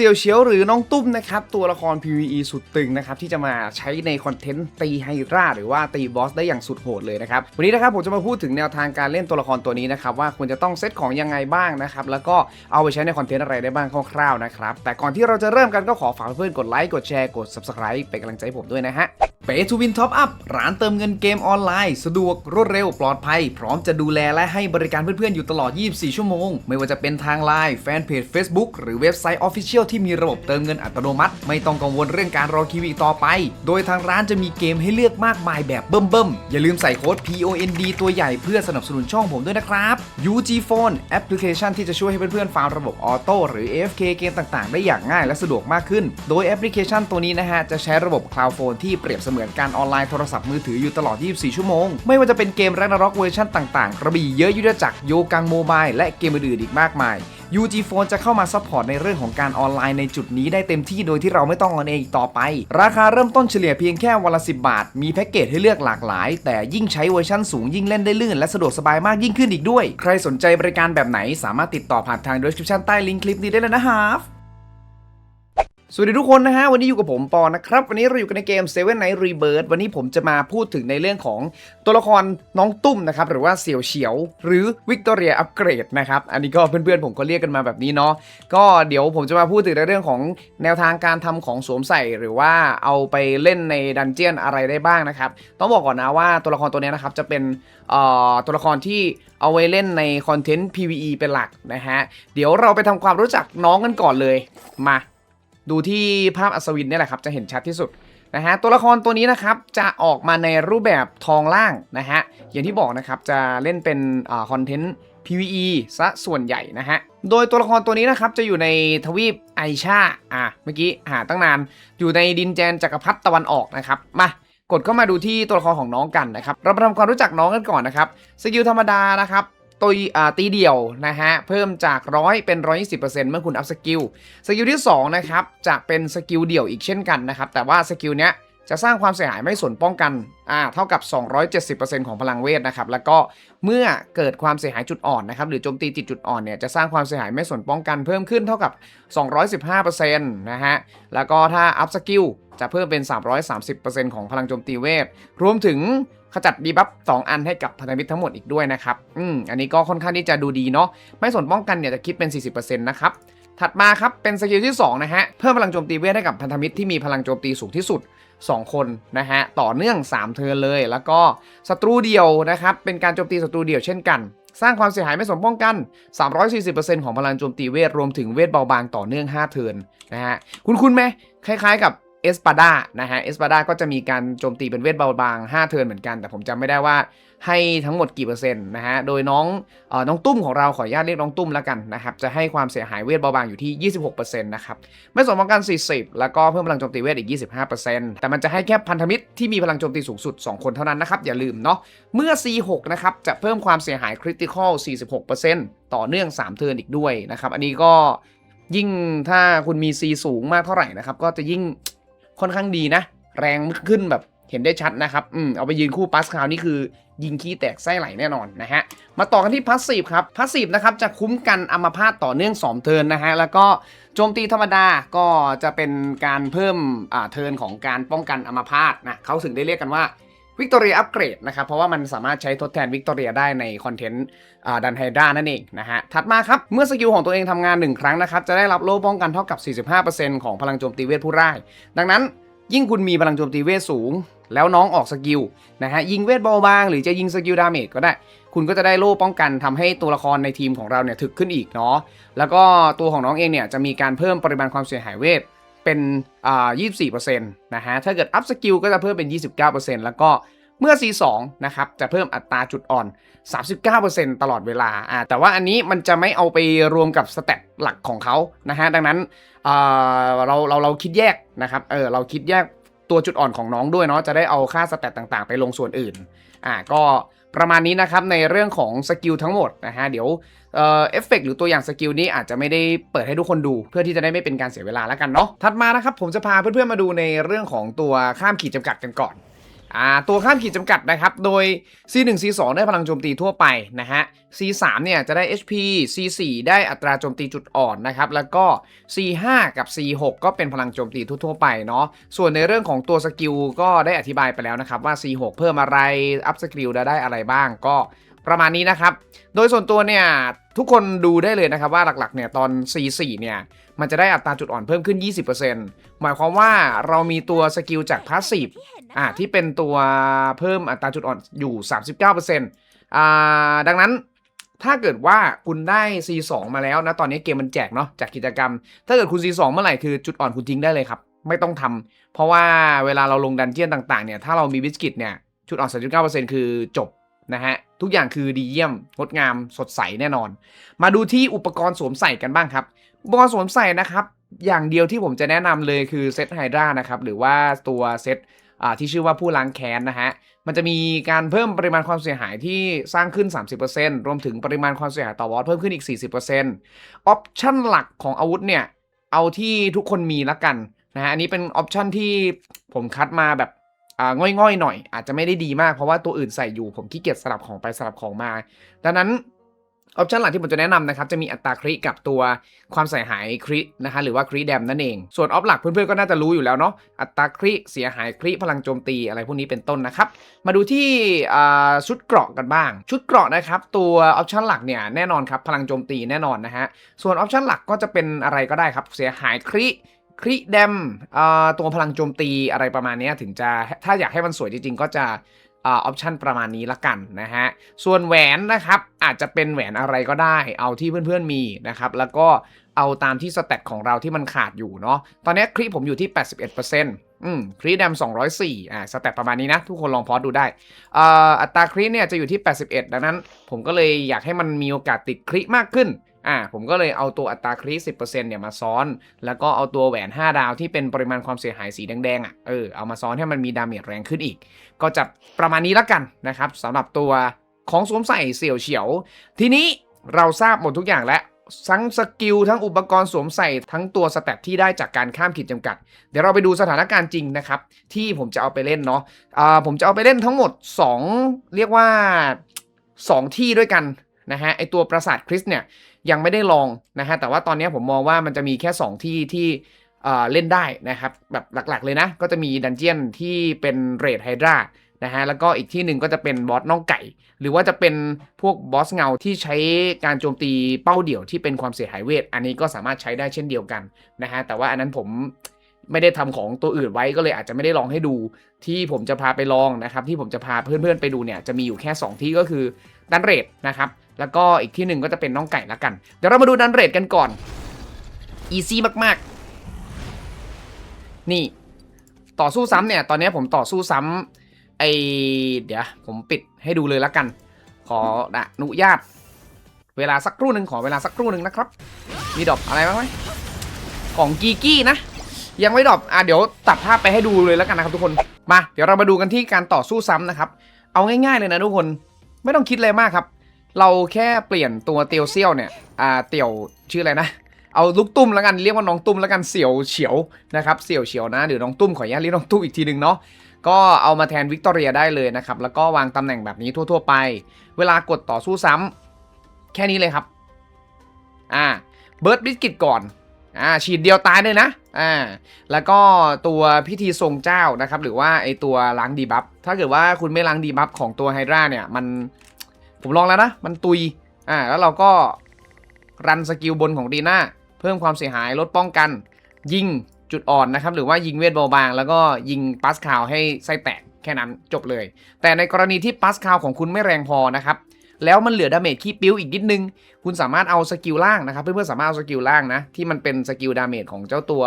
ซียวเชียวหรือน้องตุ้มนะครับตัวละคร PVE สุดตึงนะครับที่จะมาใช้ในคอนเทนต์ตีไฮราหรือว่าตีบอสได้อย่างสุดโหดเลยนะครับวันนี้นะครับผมจะมาพูดถึงแนวทางการเล่นตัวละครตัวนี้นะครับว่าควรจะต้องเซตของยังไงบ้างนะครับแล้วก็เอาไปใช้ในคอนเทนต์อะไรได้บ้างคร่าวๆนะครับแต่ก่อนที่เราจะเริ่มกันก็ขอฝากเพื่อนกดไลค์กดแชร์กด subscribe เป็นกำลังใจผมด้วยนะฮะ Pay to Win Top Up ร้านเติมเงินเกมออนไลน์ สะดวกรวดเร็วปลอดภัย พร้อมจะดูแลและให้บริการเพื่อนๆอยู่ตลอด 24 ชั่วโมง ไม่ว่าจะเป็นทางไลน์แฟนเพจ Facebook หรือเว็บไซต์ Official ที่มีระบบเติมเงินอัตโนมัติ ไม่ต้องกังวลเรื่องการรอคิวอีกต่อไป โดยทางร้านจะมีเกมให้เลือกมากมายแบบเบิ่มๆ อย่าลืมใส่โค้ด POND ตัวใหญ่เพื่อสนับสนุนช่องผมด้วยนะครับ UG Phone แอปพลิเคชันที่จะช่วยให้เพื่อนๆฟาร์มระบบออโต้หรือ AFK เกมต่างๆ ได้อย่างง่ายและสะดวกมากขึ้น โดยแอปพลิเคชันตัวนี้นะฮะจะใช้ระบบ Cloud Phone ที่เปรียบเสมือนการออนไลน์โทรศัพท์มือถืออยู่ตลอด 24 ชั่วโมง ไม่ว่าจะเป็นเกม Ragnarok เวอร์ชันต่างๆ กระบี่เยอะยุทธจักรโยกังโมบายและเกมอื่นๆอีกมากมาย UG Phone จะเข้ามาซัพพอร์ตในเรื่องของการออนไลน์ในจุดนี้ได้เต็มที่โดยที่เราไม่ต้องออนเองอีกต่อไป ราคาเริ่มต้นเฉลี่ยเพียงแค่วันละ 10 บาท มีแพ็กเกจให้เลือกหลากหลาย แต่ยิ่งใช้เวอร์ชันสูงยิ่งเล่นได้ลื่นและสะดวกสบายมากยิ่งขึ้นอีกด้วย ใครสนใจบริการแบบไหนสามารถติดต่อผ่านทาง description ใต้ลิงก์คลิปนี้ได้เลยนะครับ สวัสดีทุกคนนะฮะ วันนี้อยู่กับผมปอนะครับ วันนี้เราอยู่กันในเกม Seven Night Rebirth วันนี้ผมจะมาพูดถึงในเรื่องของตัวละครน้องตุ้มนะครับ หรือว่าเสี่ยวเฉียว หรือวิกตอเรียอัปเกรดนะครับ อันนี้ก็เพื่อนๆผมก็เรียกกันมาแบบนี้เนาะก็เดี๋ยวผมจะมาพูดถึงในเรื่องของแนวทางการทำของสวมใส่ หรือว่าเอาไปเล่นในดันเจียนอะไรได้บ้างนะครับ ต้องบอกก่อนนะว่าตัวละครตัวนี้นะครับจะเป็นตัวละครที่เอาไว้เล่นในคอนเทนต์ PVE เป็นหลักนะฮะเดี๋ยวเราไปทำความรู้จักน้องกันก่อนเลยมา ดูที่ภาพอัศวินเนี่ยแหละครับ จะเห็นชัดที่สุดนะฮะตัวละครตัวนี้นะครับจะออกมาในรูปแบบทองล่างนะฮะอย่างที่บอกนะครับจะเล่นเป็นคอนเทนต์ PVE ซะส่วนใหญ่นะฮะ โดยตัวละครตัวนี้นะครับจะอยู่ในทวีปไอชาอะเมื่อกี้หาตั้งนาน อยู่ในดินแดนจักรพรรดิตะวันออกนะครับ มากดเข้ามาดูที่ตัวละครของน้องกันนะครับ เรามาทำความรู้จักน้องกันก่อนนะครับ สกิลธรรมดานะครับ ตีตีเดี่ยวนะฮะ เพิ่มจากร้อยเป็น 120%เมื่อคุณอัพสกิล สกิลที่2นะครับจะเป็นสกิลเดี่ยวอีกเช่นกันนะครับ แต่ว่าสกิลเนี้ยจะสร้างความเสียหายไม่ส่วนป้องกัน อ่า เท่ากับ 270%ของพลังเวทนะครับ แล้วก็เมื่อเกิดความเสียหายจุดอ่อนนะครับ หรือโจมตีติดจุดอ่อนเนี่ย จะสร้างความเสียหายไม่ส่วนป้องกันเพิ่มขึ้นเท่ากับ 215%นะฮะ แล้วก็ถ้าอัพสกิลจะเพิ่มเป็น 330%ของพลังโจมตีเวท รวมถึง ขจัดดีบัฟ2อันให้กับพันธมิตรทั้งหมดอีกด้วยนะครับ อืม อันนี้ก็ค่อนข้างที่จะดูดีเนาะ ไม่ส่วนป้องกันเนี่ยจะคิดเป็น 40%นะครับ ถัดมาครับเป็นสกิลที่2นะฮะ เพิ่มพลังโจมตีเวทให้กับพันธมิตรที่มีพลังโจมตีสูงที่สุด 2 คนนะฮะ ต่อเนื่อง 3 เทิร์นเลย แล้วก็ศัตรูเดียวนะครับ เป็นการโจมตีศัตรูเดียวเช่นกัน สร้างความเสียหายไม่สมป้องกัน 340%ของพลังโจมตีเวทรวมถึงเวทเบาบางต่อเนื่อง 5 เทิร์นนะฮะ คุณคุณไหมคล้าย ๆ กับ เอสปาดานะฮะเอสปาดาก็จะมีการโจมตีเป็นเวทเบาบาง 5 เทิร์นเหมือนกัน แต่ผมจำไม่ได้ว่าให้ทั้งหมดกี่เปอร์เซ็นต์นะฮะ โดยน้องเออน้องตุ้มของเราขออนุญาตเรียกน้องตุ้มแล้วกันนะครับ จะให้ความเสียหายเวทเบาบางอยู่ที่ 26%นะครับ ไม่สมองกัน 40 แล้วก็เพิ่มพลังโจมตีเวทอีก 25%แต่มันจะให้แค่พันธมิตรที่มีพลังโจมตีสูงสุด 2 คนเท่านั้นนะครับ อย่าลืมเนาะ เมื่อ C6 นะครับ จะเพิ่มความเสียหายคริติคอล 46%ต่อเนื่อง 3 เทิร์นอีกด้วยนะครับ อันนี้ก็ยิ่งถ้าคุณมี C สูงมากเท่าไหร่นะครับ ก็จะยิ่ง ค่อนข้างดีนะ แรงขึ้นแบบเห็นได้ชัดนะครับ อืม เอาไปยืนคู่ปัสคาวนี่คือ ยิงขี้แตกไส้ไหลแน่นอนนะฮะ มาต่อกันที่พัสซีฟครับ พัสซีฟนะครับจะคุ้มกันอัมพาตต่อเนื่อง 2 เทิร์นนะฮะ แล้วก็โจมตีธรรมดาก็จะเป็นการเพิ่มอ่าเทิร์นของการป้องกันอัมพาตนะเขาถึงได้เรียกกันว่า วิกตอเรียอัปเกรดนะครับ เพราะว่ามันสามารถใช้ทดแทนวิกตอเรียได้ในคอนเทนต์ดันไฮด้านั่นเองนะฮะ ถัดมาครับ เมื่อสกิลของตัวเองทำงาน 1 ครั้งนะครับ จะได้รับโล่ป้องกันเท่ากับ 45%ของพลังโจมตีเวทผู้ร่าย ดังนั้นยิ่งคุณมีพลังโจมตีเวทสูง แล้วน้องออกสกิลนะฮะยิงเวทเบาบางหรือจะยิงสกิลดาเมจก็ได้ คุณก็จะได้โล่ป้องกันทำให้ตัวละครในทีมของเราเนี่ยถึกขึ้นอีกเนาะแล้วก็ตัวของน้องเองเนี่ยจะมีการเพิ่มปริมาณความเสียหายเวท เป็นอ่า24%นะฮะ ถ้าเกิดอัพสกิลก็จะเพิ่มเป็น 29%แล้วก็เมื่อ C2 นะครับ จะเพิ่มอัตราจุดอ่อน 39%ตลอดเวลาอ่าแต่ว่าอันนี้มันจะไม่เอาไปรวมกับสเตตหลักของเขานะฮะ ดังนั้นเอ่าเราเราเราคิดแยกนะครับ เออเราคิดแยกตัวจุดอ่อนของน้องด้วยเนาะ จะได้เอาค่าสเตตต่างๆ ไปลงส่วนอื่น อ่า ก็ประมาณนี้นะครับในเรื่องของสกิลทั้งหมดนะฮะ เดี๋ยว เอ่อเอฟเฟกหรือตัวอย่างสกิลนี้อาจจะไม่ได้เปิดให้ทุกคนดู เพื่อที่จะได้ไม่เป็นการเสียเวลาแล้วกันเนาะถัดมานะครับผมจะพาเพื่อนๆมาดูในเรื่องของตัวข้ามขีดจำกัดกันก่อนอ่าตัวข้ามขีดจำกัดนะครับ โดย C1 C2 ได้พลังโจมตีทั่วไปนะฮะ C3 เนี่ยจะได้ HP C4 ได้อัตราโจมตีจุดอ่อนนะครับ แล้วก็ C5 กับ C6 ก็เป็นพลังโจมตีทั่วๆไปเนาะ ส่วนในเรื่องของตัวสกิลก็ได้อธิบายไปแล้วนะครับว่า C6 เพิ่มอะไร อัพสกิลได้อะไรบ้างก็ประมาณนี้นะครับ โดยส่วนตัวเนี่ย ทุกคนดูได้เลยนะครับว่าหลักๆเนี่ยตอน C4 เนี่ยมันจะได้อัตราจุดอ่อนเพิ่มขึ้น 20%หมายความว่าเรามีตัวสกิลจากพาสซีฟอ่าที่เป็นตัวเพิ่มอัตราจุดอ่อนอยู่ 39%อ่าดังนั้นถ้าเกิดว่าคุณได้ C2 มาแล้วนะตอนนี้เกมมันแจกเนาะจากกิจกรรม ถ้าเกิดคุณ C2 เมื่อไหร่คือจุดอ่อนคุณทิ้งได้เลยครับไม่ต้องทำเพราะว่าเวลาเราลงดันเจียนต่างๆเนี่ยถ้าเรามีบิสกิตเนี่ยจุดอ่อน39%คือจบ นะฮะ ทุกอย่างคือดีเยี่ยมงดงามสดใสแน่นอน มาดูที่อุปกรณ์สวมใส่กันบ้างครับ อุปกรณ์สวมใส่นะครับ อย่างเดียวที่ผมจะแนะนำเลยคือเซตไฮดรานะครับ หรือว่าตัวเซตที่ชื่อว่าผู้ล้างแค้นนะฮะ มันจะมีการเพิ่มปริมาณความเสียหายที่สร้างขึ้น 30%รวมถึงปริมาณความเสียหายต่อวอตเพิ่มขึ้นอีก 40%ออปชั่นหลักของอาวุธเนี่ย เอาที่ทุกคนมีละกันนะฮะ อันนี้เป็นออปชั่นที่ผมคัดมาแบบ ง่อยๆหน่อย อาจจะไม่ได้ดีมากเพราะว่าตัวอื่นใส่อยู่ผมขี้เกียจสลับของไปสลับของมา ดังนั้นออปชันหลักที่ผมจะแนะนำนะครับ จะมีอัตราคริกับตัวความเสียหายครินะฮะหรือว่าคริแดมนั่นเอง ส่วนออฟหลักเพื่อนๆก็น่าจะรู้อยู่แล้วเนาะอัตราคริเสียหายคริพลังโจมตีอะไรพวกนี้เป็นต้นนะครับ มาดูที่ชุดเกราะกันบ้าง ชุดเกราะนะครับ ตัวออปชันหลักเนี่ยแน่นอนครับพลังโจมตีแน่นอนนะฮะส่วนออปชันหลักก็จะเป็นอะไรก็ได้ครับเสียหายคริ คริแดมตัวพลังโจมตีอะไรประมาณนี้ถึงจะถ้าอยากให้มันสวยจริงๆ ก็จะออปชันประมาณนี้ละกันนะฮะ ส่วนแหวนนะครับอาจจะเป็นแหวนอะไรก็ได้ เอาที่เพื่อนๆมีนะครับ แล้วก็เอาตามที่สเตตของเราที่มันขาดอยู่เนาะ ตอนนี้คลิปผมอยู่ที่ 81%อืมครีแดม204อ่าสเตตประมาณนี้นะ ทุกคนลองพอดูได้อ่าอัตราครีเนี่ยจะอยู่ที่ 81 ดังนั้น ผมก็เลยอยากให้มันมีโอกาสติดคลิมากขึ้น อ่าผมก็เลยเอาตัวอัตราครี10%เนี่ยมาซ้อน แล้วก็เอาตัวแหวน 5 ดาวที่เป็นปริมาณความเสียหายสีแดงๆอะเออเอามาซ้อนให้มันมีดาเมจแรงขึ้นอีก ก็จะประมาณนี้ละกันนะครับสำหรับตัวของสวมใส่เสี่ยวเฉียว ทีนี้เราทราบหมดทุกอย่างแล้วทั้งสกิลทั้งอุปกรณ์สวมใส่ทั้งตัวสแตทที่ได้จากการข้ามขีดจำกัด เดี๋ยวเราไปดูสถานการณ์จริงนะครับ ที่ผมจะเอาไปเล่นเนาะอ่าผมจะเอาไปเล่นทั้งหมด 2 เรียกว่า 2 ที่ด้วยกันนะฮะไอตัวปราสาทคริสเนี่ย ยังไม่ได้ลองนะฮะแต่ว่าตอนนี้ผมมองว่ามันจะมีแค่ 2 ที่ที่เล่นได้นะครับแบบหลักๆเลยนะ ก็จะมีดันเจียนที่เป็นเรดไฮดรานะฮะแล้วก็อีกที่หนึ่งก็จะเป็นบอสน่องไก่ หรือว่าจะเป็นพวกบอสเงาที่ใช้การโจมตีเป้าเดี่ยวที่เป็นความเสียหายเวท อันนี้ก็สามารถใช้ได้เช่นเดียวกันนะฮะแต่ว่าอันนั้นผมไม่ได้ทำของตัวอื่นไว้ก็เลยอาจจะไม่ได้ลองให้ดู ที่ผมจะพาไปลองนะครับที่ผมจะพาเพื่อนๆไปดูเนี่ยจะมีอยู่แค่ 2 ที่ก็คือดันเรดนะครับ แล้วก็อีกที่หนึ่งก็จะเป็นน้องไก่ละกัน เดี๋ยวเรามาดูดันเรดกันก่อนอีซี่มากๆ นี่ต่อสู้ซ้ำเนี่ย ตอนนี้ผมต่อสู้ซ้ำไอเดี๋ยว ผมปิดให้ดูเลยละกัน ขออนุญาต เวลาสักครู่หนึ่งขอเวลาสักครู่หนึ่งนะครับ มีดอปอะไรบ้างไหมของกีกี้นะ ยังไม่ดอปอะเดี๋ยวตัดภาพไปให้ดูเลยแล้วกันนะครับทุกคนมา เดี๋ยวเรามาดูกันที่การต่อสู้ซ้ำนะครับ เอาง่ายๆเลยนะทุกคน ไม่ต้องคิดอะไรมากครับ เราแค่เปลี่ยนตัวเตียวเซี่ยวเนี่ย อ่า เตียวชื่ออะไรนะ เอาลูกตุ้มแล้วกัน เรียกว่าน้องตุ้มแล้วกัน เสี่ยวเฉียวนะครับ เสี่ยวเฉียวนะ หรือน้องตุ้มขออนุญาตเรียกน้องตุ้มอีกทีหนึ่งเนาะ ก็เอามาแทนวิกตอเรียได้เลยนะครับ แล้วก็วางตำแหน่งแบบนี้ทั่ว ๆ ไป เวลากดต่อสู้ซ้ำแค่นี้เลยครับ อ่า เบิร์ดบิสกิตก่อน อ่า ฉีดเดียวตายเลยนะ อ่า แล้วก็ตัวพิธีทรงเจ้านะครับ หรือว่าไอตัวล้างดีบัฟ ถ้าเกิดว่าคุณไม่ล้างดีบัฟของตัวไฮดราเนี่ย มัน ผมลองแล้วนะ มันตุย อ่า แล้วเราก็รันสกิลบนของดีน่าเพิ่มความเสียหายลดป้องกัน ยิงจุดอ่อนนะครับ หรือว่ายิงเวทเบาบาง แล้วก็ยิงปัสคาวให้ไส้แตกแค่นั้นจบเลย แต่ในกรณีที่ปัสคาวของคุณไม่แรงพอนะครับ แล้วมันเหลือดาเมจขี้ปิ้วอีกนิดนึง คุณสามารถเอาสกิลล่างนะครับ เพื่อนๆสามารถเอาสกิลล่างนะ ที่มันเป็นสกิลดาเมจของเจ้าตัว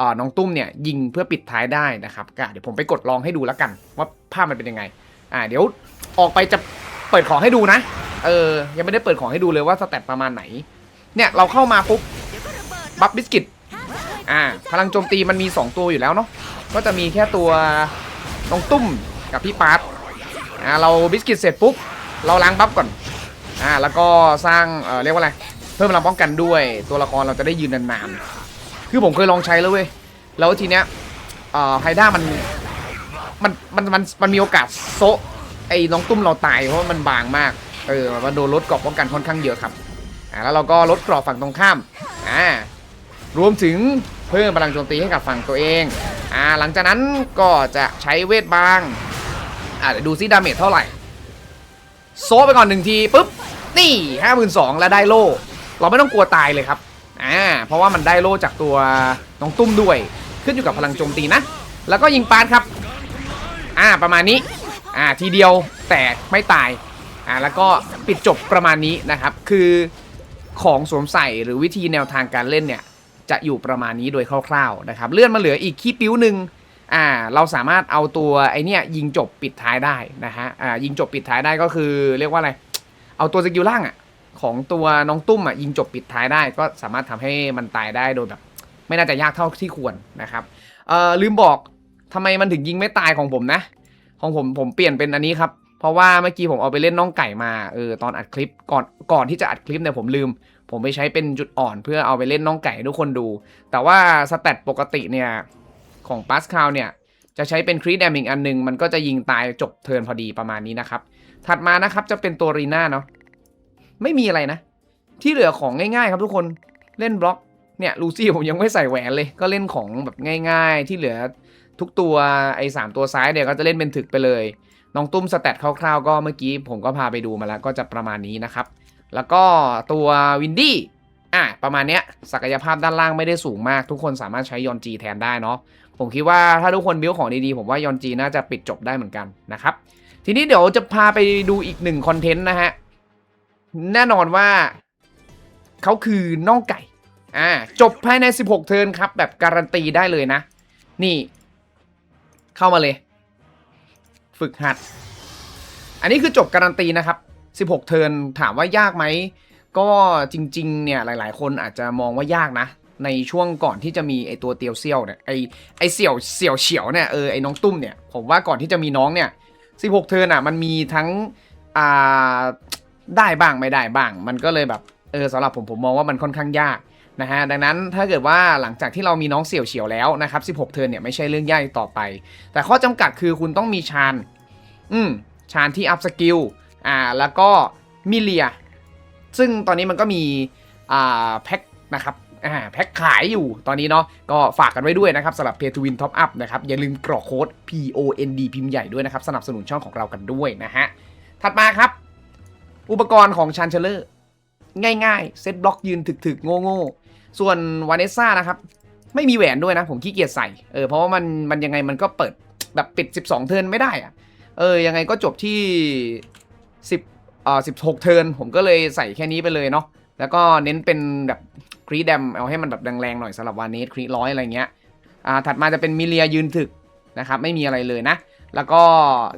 อ่อน้องตุ้มเนี่ยยิงเพื่อปิดท้ายได้นะครับก็เดี๋ยวผมไปกดลองให้ดูแล้วกัน ว่าภาพมันเป็นยังไง อ่าเดี๋ยวออกไปจะ เปิดของให้ดูนะ เออ ยังไม่ได้เปิดของให้ดูเลยว่าสแตทประมาณไหน เนี่ยเราเข้ามาปุ๊บบัฟบิสกิตอ่าพลังโจมตีมันมี 2 ตัวอยู่แล้วเนาะก็จะมีแค่ตัวน้องตุ้มกับพี่ปาร์ตอ่าเราบิสกิตเสร็จปุ๊บเราล้างบัฟก่อนอ่าแล้วก็สร้างเอ่อเรียกว่าอะไรเพิ่มพลังป้องกันด้วย ตัวละครเราจะได้ยืนนานๆคือผมเคยลองใช้แล้วเว้ยแล้วทีเนี้ยเอ่อไฮด้ามันมันมันมันมันมีโอกาสโซะ ไอ้น้องตุ้มเราตายเพราะว่ามันบางมาก เออมันโดนลดกรอบป้องกันค่อนข้างเยอะครับอ่าแล้วเราก็ลดกรอบฝั่งตรงข้ามอ่ารวมถึงเพิ่มพลังโจมตีให้กับฝั่งตัวเองอ่าหลังจากนั้นก็จะใช้เวทบางอ่าเดี๋ยวดูซิดาเมจเท่าไหร่ โซไปก่อนหนึ่งทีปุ๊บนี่ห้าหมื่นสองแล้วได้โล่ เราไม่ต้องกลัวตายเลยครับอ่าเพราะว่ามันได้โล่จากตัวน้องตุ้มด้วย ขึ้นอยู่กับพลังโจมตีนะ แล้วก็ยิงปานครับ อ่าประมาณนี้ อ่าทีเดียวแต่ไม่ตายอ่าแล้วก็ปิดจบประมาณนี้นะครับ คือของสวมใส่หรือวิธีแนวทางการเล่นเนี่ย จะอยู่ประมาณนี้โดยคร่าวๆนะครับ เลื่อนมาเหลืออีกขี้ปิ้วหนึ่งอ่าเราสามารถเอาตัวไอเนี่ยยิงจบปิดท้ายได้นะฮะอ่ายิงจบปิดท้ายได้ก็คือเรียกว่าอะไร เอาตัวสกิลล่างอะของตัวน้องตุ้มอะยิงจบปิดท้ายได้ ก็สามารถทำให้มันตายได้โดยแบบ ไม่น่าจะยากเท่าที่ควรนะครับเอ่อลืมบอกทำไมมันถึงยิงไม่ตายของผมนะ ของผมผมเปลี่ยนเป็นอันนี้ครับ เพราะว่าเมื่อกี้ผมเอาไปเล่นน้องไก่มาเออตอนอัดคลิปก่อนก่อนที่จะอัดคลิปเนี่ยผมลืม ผมไปใช้เป็นจุดอ่อนเพื่อเอาไปเล่นน้องไก่ให้ทุกคนดู แต่ว่าสแตทปกติเนี่ยของปัสคาวเนี่ยจะใช้เป็นครีดแดมอีกอันหนึง มันก็จะยิงตายจบเทิร์นพอดีประมาณนี้นะครับ ถัดมานะครับจะเป็นตัวรีน่าเนาะไม่มีอะไรนะ ที่เหลือของง่ายๆ ครับทุกคนเล่นบล็อกเนี่ยลูซี่ผมยังไม่ใส่แหวนเลย ก็เล่นของแบบง่าย ๆ ที่เหลือ ทุกตัวไอ้สามตัวซ้ายเนี่ยก็จะเล่นเป็นถึกไปเลย น้องตุ้มสแตทคร่าวๆ ก็เมื่อกี้ผมก็พาไปดูมาแล้วก็จะประมาณนี้นะครับ แล้วก็ตัววินดี้อะประมาณเนี้ยศักยภาพด้านล่างไม่ได้สูงมาก ทุกคนสามารถใช้ยอนจีแทนได้เนาะผมคิดว่าถ้าทุกคนบิวของดีๆ ผมว่ายอนจีน่าจะปิดจบได้เหมือนกันนะครับ ทีนี้เดี๋ยวจะพาไปดูอีกหนึ่งคอนเทนต์นะฮะ แน่นอนว่าเขาคือน่องไก่ อ่า จบภายใน 16 เทิร์นครับ แบบการันตีได้เลยนะ นี่ เข้ามาเลย ฝึกหัด อันนี้คือจบการันตีนะครับ 16 เทิร์นถามว่ายากไหม ก็จริงๆเนี่ยหลาย ๆ คนอาจจะมองว่ายากนะ ในช่วงก่อนที่จะมีไอตัวเตียวเซี่ยวเนี่ยไอไอเสี่ยวเสี่ยวเฉียวเนี่ยเออไอน้องตุ้มเนี่ยผมว่าก่อนที่จะมีน้องเนี่ย 16 เทิร์นอะมันมีทั้งอ่าได้บ้างไม่ได้บ้าง มันก็เลยแบบเออสำหรับผมผมมองว่ามันค่อนข้างยาก นะฮะดังนั้นถ้าเกิดว่าหลังจากที่เรามีน้องเสี่ยวเฉียวแล้วนะครับ 16 เทิร์นเนี่ยไม่ใช่เรื่องยากต่อไป แต่ข้อจำกัดคือคุณต้องมีชานอืมชานที่อัพสกิลอ่าแล้วก็มิเลีย ซึ่งตอนนี้มันก็มีอ่าแพ็คนะครับอ่าแพ็คขายอยู่ตอนนี้เนาะก็ฝากกันไว้ด้วยนะครับสำหรับ Pay to Win Top Up นะครับ อย่าลืมกรอกโค้ด POND พิมพ์ใหญ่ด้วยนะครับ สนับสนุนช่องของเรากันด้วยนะฮะ ถัดมาครับ อุปกรณ์ของชันเชลเลอร์ ง่ายๆ เซตบล็อกยืนถึกๆ โง่ๆ ส่วนวานเนซ่านะครับ ไม่มีแหวนด้วยนะ ผมขี้เกียจใส่เออเพราะว่ามันมันยังไงมันก็เปิดแบบปิด 12 เทิร์นไม่ได้อะเออยังไงก็จบที่ 10เอ่อ16 เทิร์นผมก็เลยใส่แค่นี้ไปเลยเนาะแล้วก็เน้นเป็นแบบครีดแดมเอาให้มันแบบแรงๆหน่อยสำหรับวาเนสครีร้อยอะไรเงี้ยอ่าถัดมาจะเป็นมิเลียยืนถึกนะครับไม่มีอะไรเลยนะ แล้วก็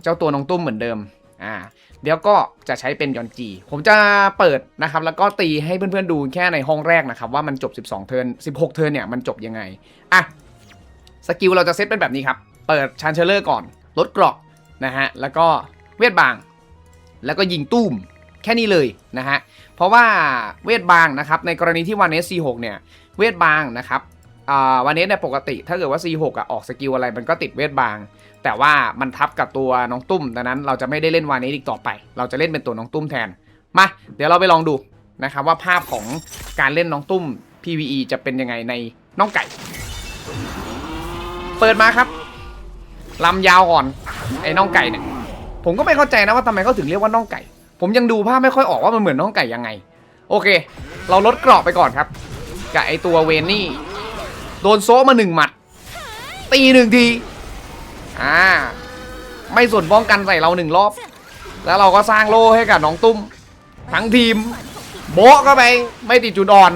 เจ้าตัวน้องตุ้มเหมือนเดิมอ่า เดี๋ยวก็จะใช้เป็นยอนจี ผมจะเปิดนะครับ แล้วก็ตีให้เพื่อนๆดูแค่ในห้องแรกนะครับ ว่ามันจบ 12 เทิร์น16 เทิร์นเนี่ยมันจบยังไง อะ สกิลเราจะเซตเป็นแบบนี้ครับ เปิดชันเชลเลอร์ก่อน ลดเกรอกนะฮะ แล้วก็เวทบาง แล้วก็ยิงตุ้ม แค่นี้เลยนะฮะ เพราะว่าเวทบางนะครับ ในกรณีที่วานเนส C6 เนี่ย เวทบางนะครับวานเนสเนี่ยปกติถ้าเกิดว่า C6 อะออกสกิลอะไรมันก็ติดเวทบาง แต่ว่ามันทับกับตัวน้องตุ้มดังนั้นเราจะไม่ได้เล่นวานเนสอีกต่อไป เราจะเล่นเป็นตัวน้องตุ้มแทน มา เดี๋ยวเราไปลองดูนะครับว่าภาพของการเล่นน้องตุ้ม PVE จะเป็นยังไงในน้องไก่ เปิดมาครับลำยาวก่อนไอ้น้องไก่เนี่ยผมก็ไม่เข้าใจนะว่าทำไมเขาถึงเรียกว่าน้องไก่ ผมยังดูภาพไม่ค่อยออกว่ามันเหมือนน้องไก่ยังไง โอเค เราลดกรอบไปก่อนครับกับไอตัวเวนนี่โดนโซมาหนึ่งหมัด ตีหนึ่งที อ่า ไม่สนป้องกันใส่เราหนึ่งรอบ แล้วเราก็สร้างโล่ให้กับน้องตุ้ม ทั้งทีม โบะเข้าไป ไม่ติดจุดอ่อน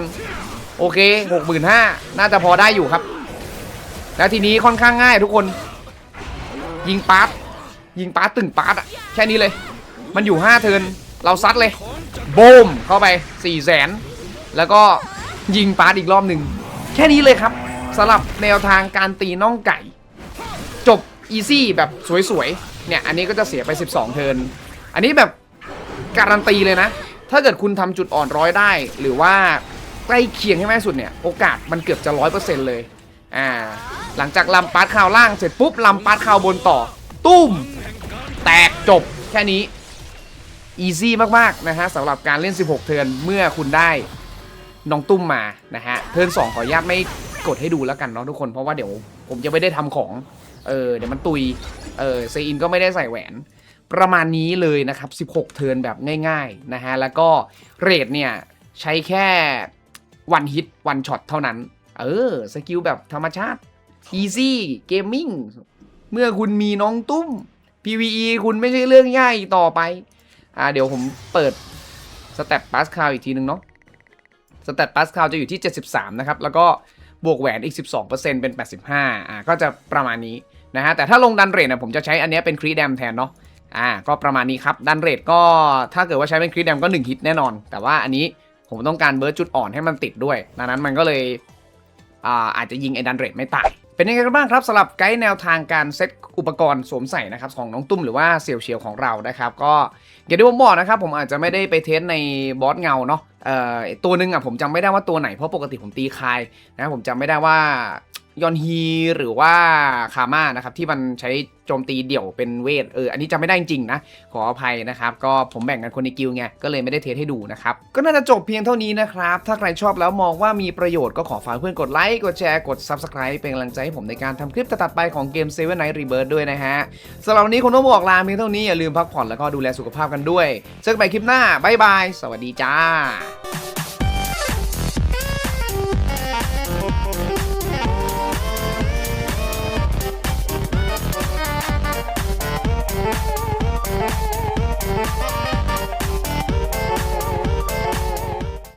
โอเคหกหมื่นห้าน่าจะพอได้อยู่ครับ แล้วทีนี้ค่อนข้างง่ายทุกคน ยิงปาร์ตยิงปาร์ตตึงปาร์ตอะแค่นี้เลย มันอยู่5เทินเราซัดเลยโบมเข้าไป4ี่แสนแล้วก็ยิงปาร์ตอีกรอบหนึ่งแค่นี้เลยครับสำหรับแนวทางการตีน่องไก่ อีซี่แบบสวยๆ เนี่ย อันนี้ก็จะเสียไป 12 เทิร์น อันนี้แบบการันตีเลยนะ ถ้าเกิดคุณทำจุดอ่อนร้อยได้ หรือว่าใกล้เคียงให้มากที่สุดเนี่ย โอกาสมันเกือบจะร้อยเปอร์เซ็นต์เลย อ่า หลังจากลำปาร์ตข่าวล่างเสร็จปุ๊บลำปาร์ตข่าวบนต่อตุ้ตุ้ม แตกจบแค่นี้อีซี่มากๆนะฮะสำหรับการเล่น 16 เทิร์นเมื่อคุณได้น้องตุ้มมานะฮะเทิร์น2ขออนุญาตไม่กดให้ดูแล้วกันเนาะทุกคนเพราะว่าเดี๋ยวผมจะไม่ได้ทำของ เออเดี๋ยวมันตุยเออเซอินก็ไม่ได้ใส่แหวน ประมาณนี้เลยนะครับ 16 เทิร์นแบบง่ายๆนะฮะแล้วก็เรทเนี่ยใช้แค่วันฮิตวันช็อตเท่านั้น เออสกิลแบบธรรมชาติ easy gaming เมื่อคุณมีน้องตุ้ม PVE คุณไม่ใช่เรื่องง่ายต่อไป อ่าเดี๋ยวผมเปิดสเตปปาสคาลอีกทีนึงเนาะสเตปปาสคาลจะอยู่ที่ 73 นะครับ แล้วก็บวกแหวนอีก 12%เป็น 85 อ่าก็จะประมาณนี้ นะฮะแต่ถ้าลงดันเรทเนี่ยผมจะใช้อันนี้เป็นครีดแดมแทนเนาะอ่าก็ประมาณนี้ครับดันเรทก็ถ้าเกิดว่าใช้เป็นครีดแดมก็1ฮิตแน่นอน แต่ว่าอันนี้ผมต้องการเบิร์ดจุดอ่อนให้มันติดด้วยดังนั้นมันก็เลยอ่าอาจจะยิงไอ้ดันเรทไม่ตายเป็นยังไงกันบ้างครับสำหรับไกด์แนวทางการเซตอุปกรณ์สวมใส่นะครับของน้องตุ้มหรือว่าเสี่ยวเฉียวของเรานะครับก็อย่างที่ผมบอกนะครับผมอาจจะไม่ได้ไปเทสในบอสเงาเนาะเอ่อตัวหนึงอะผมจำไม่ได้ว่าตัวไหนเพราะปกติผมตีคายนะผมจำไม่ได้ว่า ยอนฮีหรือว่าคาม่านะครับที่มันใช้โจมตีเดี่ยวเป็นเวทเอออันนี้จำไม่ได้จริงนะ ขออภัยนะครับ ก็ผมแบ่งกันคนในกิลไงก็เลยไม่ได้เทสให้ดูนะครับ ก็น่าจะจบเพียงเท่านี้นะครับ ถ้าใครชอบแล้วมองว่ามีประโยชน์ก็ขอฝากเพื่อนกดไลค์กดแชร์กด Subscribe เป็นกำลังใจให้ผมในการทำคลิปตัดๆไปของเกม Seven Night Rebirth ด้วยนะฮะสำหรับวันนี้คงต้องบอกลาเพียงเท่านี้อย่าลืมพักผ่อนแล้วก็ดูแลสุขภาพกันด้วยเจอกันใหม่คลิปหน้าบ๊ายบายสวัสดีจ้า